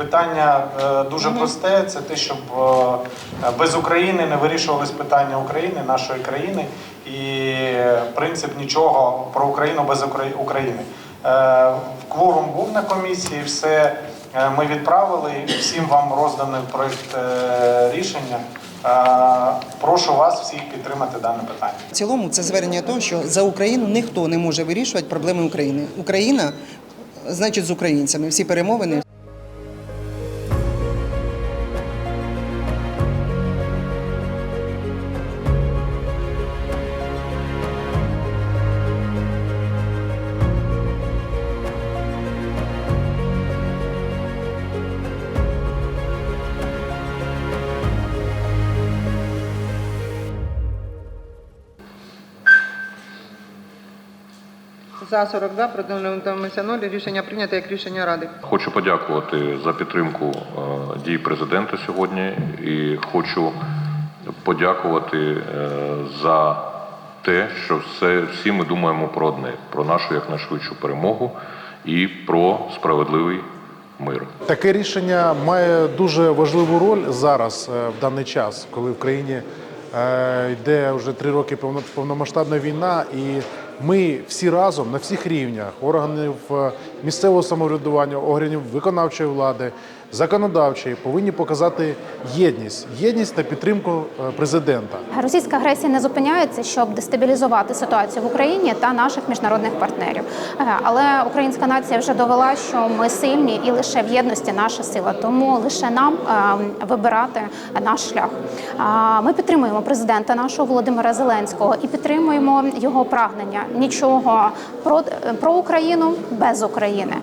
питання е, дуже просте. Це те, щоб е, без України не вирішувались питання України, нашої країни, і принцип нічого про Україну без України. Е, Кворум був на комісії, все ми відправили. Всім вам розданий проект е, рішення. Прошу вас всіх підтримати дане питання. В цілому це звернення того, що за Україну ніхто не може вирішувати проблеми України. Україна значить з українцями. Всі перемовини. За 42, проти утрималися 0. Рішення прийнято як рішення Ради. Хочу подякувати за підтримку е, дій президента сьогодні і хочу подякувати е, за те, що все, всі ми думаємо про одне: про нашу якнайшвидшу перемогу і про справедливий мир. Таке рішення має дуже важливу роль зараз, е, в даний час, коли в країні е, йде вже три роки повно- повномасштабна війна, і ми всі разом на всіх рівнях органів е, місцевого самоврядування, органів виконавчої влади, законодавчої повинні показати єдність, єдність та підтримку е, президента. Російська агресія не зупиняється, щоб дестабілізувати ситуацію в Україні та наших міжнародних партнерів. Е, Але українська нація вже довела, що ми сильні і лише в єдності наша сила. Тому лише нам е, вибирати наш шлях. Ми підтримуємо президента нашого Володимира Зеленського і підтримуємо його прагнення нічого про, про Україну без України.